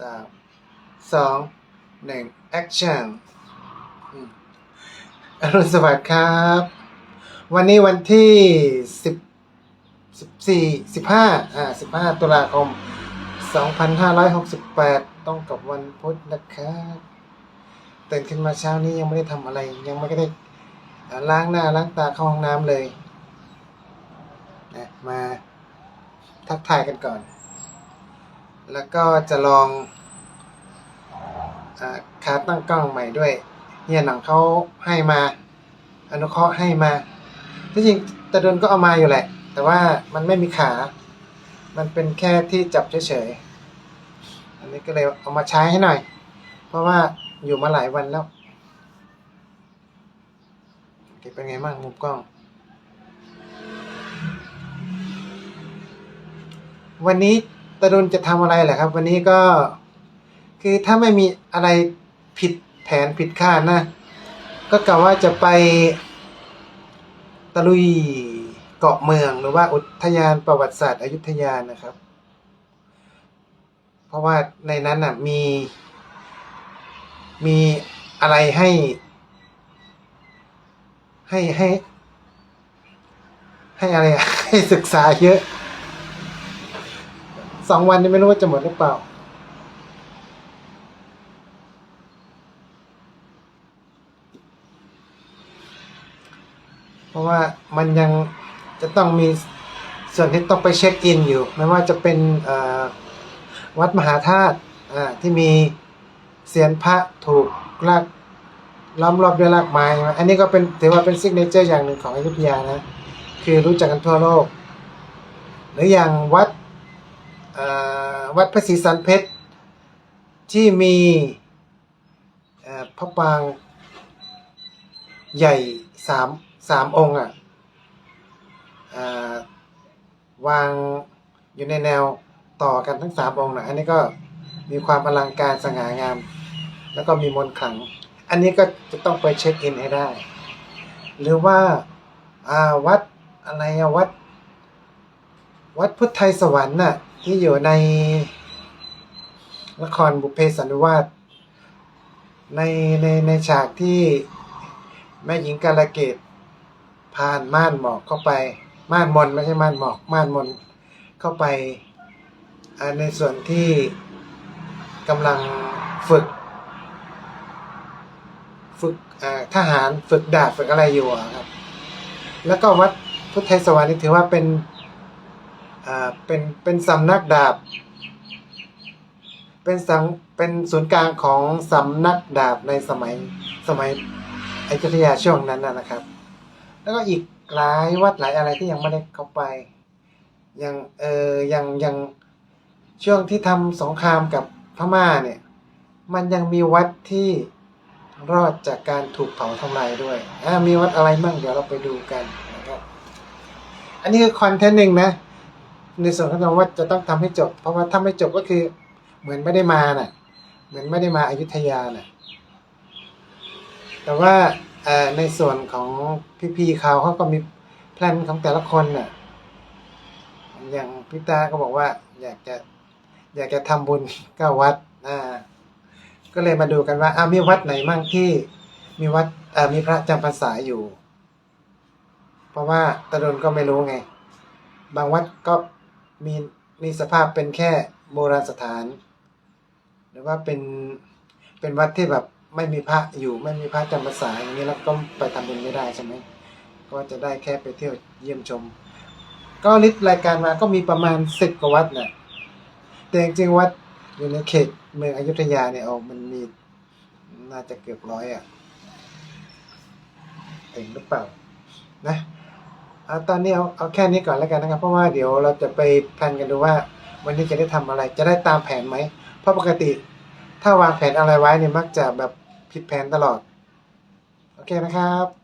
สามสองหนึ่งแอคชั่นอรุณสวัสดิ์ครับ วันนี้วันที่สิบสิบสี่สิบห้าอ่าสิบห้าตุลาคมสองพันห้าร้อยหกสิบแปดต้องกับวันพุธนะครับตื่นขึ้นมาเช้านี้ยังไม่ได้ทำอะไร ยังไม่ได้ล้างหน้าล้างตาเข้าห้องน้ำเลยนะมาทักทายกันก่อน แล้วก็จะลองอาขาตั้งกล้องใหม่ด้วยเฮียหนังเขาให้มา อนุเคราะห์ให้มาที่จริงตะดนก็เอามาอยู่แหละ แต่ว่ามันไม่มีขา มันเป็นแค่ที่จับเฉยๆ อันนี้ก็เลยเอามาใช้ให้หน่อย เพราะว่าอยู่มาหลายวันแล้วเคเป็นไงบ้างมุมกล้อง วันนี้ ตะดนจะทำอะไรแหละครับ วันนี้ก็ คือถ้าไม่มีอะไรผิดแผนผิดคาดนะ ก็กะว่าจะไปตะลุยเกาะเมืองหรือว่าอุทยานประวัติศาสตร์อยุธยานะครับ เพราะว่าในนั้นน่ะมี มีอะไรให้ ให้ให้ ให้อะไรให้ศึกษาเยอะ สองวันนี้ไม่รู้ว่าจะหมดหรือเปล่า เพราะว่ามันยังจะต้องมีส่วนที่ต้องไปเช็คอินอยู่ ไม่ว่าจะเป็นวัดมหาธาตุที่มีเสียนพระถูกลากล้อมรอบด้วยรากไม้ อันนี้ก็เป็นถือว่าเป็นซิกเนเจอร์อย่างหนึ่งของอยุธยานะ คือรู้จักกันทั่วโลก หรืออย่างวัด วัดพระศรีสันเพชร ที่มีพระปางใหญ่สามสามองค์อะวางอยู่ในแนวต่อกันทั้งสามองค์นะอันนี้ก็มีความอลังการสง่างาม แล้วก็มีมนต์ขลัง อันนี้ก็จะต้องไปเช็คอินให้ได้ หรือว่าวัดอะไรวัด วัดพุทธไทยสวรรค์น่ะ ที่อยู่ในละครบุพเพสันนิวาสในในในฉากที่แม่หญิงกาลเกตผ่านม่านหมอกเข้าไปม่านมนไม่ใช่ม่านหมอกม่านมนเข้าไปในส่วนที่กำลังฝึก ฝึกทหารฝึกดาบฝึกอะไรอยู่ครับ แล้วก็วัดพุทธไทยสวรรค์นี่ถือว่าเป็น อ่าเป็นเป็นสำนักดาบ เป็นสังเป็นศูนย์กลางของสำนักดาบในสมัยสมัยอยุธยาช่วงนั้นนะนะครับ แล้วก็อีกหลายวัดหลายอะไรที่ยังไม่ได้เข้าไปยังเออยังยังช่วงที่ทำสงครามกับพม่าเนี่ย มันยังมีวัดที่รอดจากการถูกเผาทำลายด้วยอ่ามีวัดอะไรบ้างเดี๋ยวเราไปดูกันนะครับ อันนี้คือคอนเทนต์หนึ่งนะ ในส่วนของคำว่าจะต้องทำให้จบ เพราะว่าถ้าไม่จบก็คือเหมือนไม่ได้มาน่ะ เหมือนไม่ได้มาอายุทยาน่ะ แต่ว่าในส่วนของพี่ๆเขาเขาก็มีแพลนของแต่ละคนน่ะ อย่างพี่ตาก็บอกว่า อยากจะอยากจะทำบุญก้าวัดอ่าก็เลยมาดูกันว่าอ้ามีวัดไหนมั่งที่มีวัดอ่อมีพระจำพรรษาอยู่ เพราะว่าตะดนก็ไม่รู้ไง บางวัดก็ มีมีสภาพเป็นแค่โบราณสถาน หรือว่าเป็นเป็นวัดที่แบบไม่มีพระอยู่ไม่มีพระจำพรรษาอย่างนี้แล้วก็ไปทำบุญไม่ได้ใช่ไหมก็จะได้แค่ไปเที่ยวเยี่ยมชม ก็ลิสต์รายการมาก็มีประมาณสิบกว่าวัดน่ะแต่จริงๆวัดอยู่ในเขตเมืองอยุธยาเนี่ยเอามันมีน่าจะเกือบร้อยอะถึงหรือเปล่านะ เอาตอนนี้เอาเอาแค่นี้ก่อนแล้วกันนะครับ เพราะว่าเดี๋ยวเราจะไปแพลนกันดูว่า วันนี้จะได้ทำอะไร จะได้ตามแผนไหม เพราะปกติ ถ้าวางแผนอะไรไว้เนี่ยมักจะแบบผิดแผนตลอด โอเคนะครับ